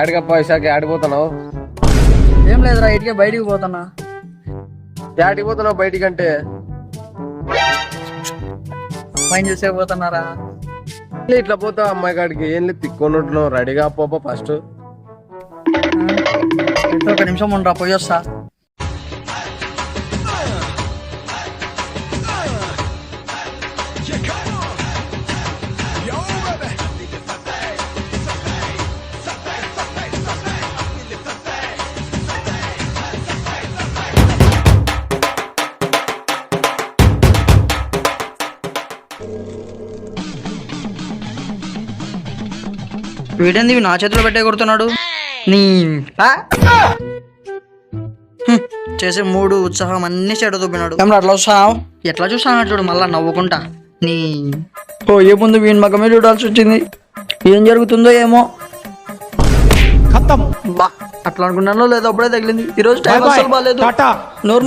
ఆడిగా పైసాకి ఆడిపోతున్నావు ఏం లేదురా ఇటుకే బయటికి పోతున్నా. ఆడికి పోతున్నావు బయటికి అంటే అమ్మాయిని చూసే పోతున్నారా? ఇట్లా పోతావు అమ్మాయి కాడికి. ఏం లేదు తిక్కొనుంటున్నావు. రెడీగా పోప ఫస్ట్ ఒక నిమిషం ఉండరా పోయి వస్తా. వీడేంది నా చేతిలో పెట్టే కొడుతున్నాడు? నీ చేసే మూడు ఉత్సాహం అన్ని చెడు చూపినాడు ఏమన్నా అట్లా వస్తావు ఎట్లా చూస్తాను చూడు మళ్ళా నవ్వుకుంటా. నీ ఓ ఏ ముందు వీని మగమే చూడాల్సి వచ్చింది. ఏం జరుగుతుందో ఏమో. బా అట్లా అనుకున్నానో లేదో అప్పుడే తగిలింది. ఈ రోజు టైం అసలు బాగాలేదు నోరు.